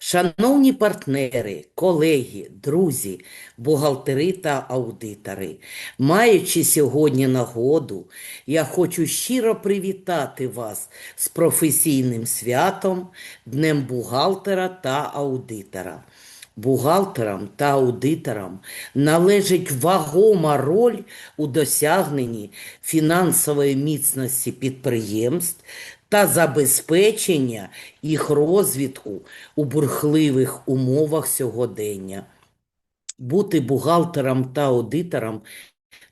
Шановні партнери, колеги, друзі, бухгалтери та аудитори, маючи сьогодні нагоду, я хочу щиро привітати вас з професійним святом, Днем бухгалтера та аудитора. Бухгалтерам та аудиторам належить вагома роль у досягненні фінансової міцності підприємств та забезпечення їх розвитку у бурхливих умовах сьогодення. Бути бухгалтером та аудитором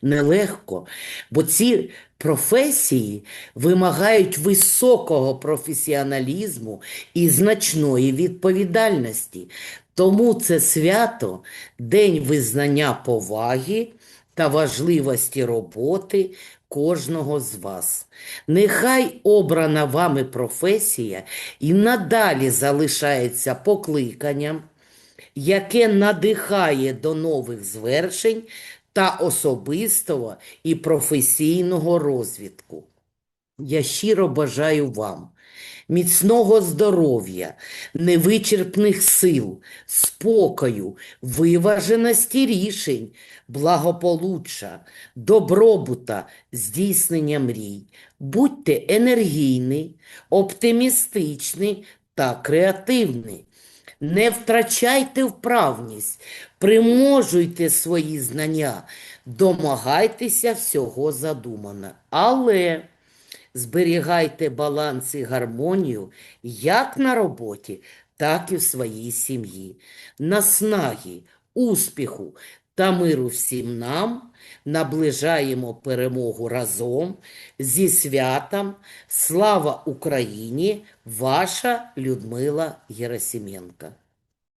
нелегко, бо ці професії вимагають високого професіоналізму і значної відповідальності. Тому це свято День визнання поваги та важливості роботи кожного з вас. Нехай обрана вами професія і надалі залишається покликанням, яке надихає до нових звершень та особистого і професійного розвитку. Я щиро бажаю вам міцного здоров'я, невичерпних сил, спокою, виваженості рішень, благополуччя, добробута, здійснення мрій. Будьте енергійні, оптимістичні та креативні. Не втрачайте вправність, примножуйте свої знання, домагайтеся всього задумане. Але зберігайте баланс і гармонію як на роботі, так і в своїй сім'ї. Наснаги, успіху та миру всім нам наближаємо перемогу разом зі святом. Слава Україні! Ваша Людмила Герасименко.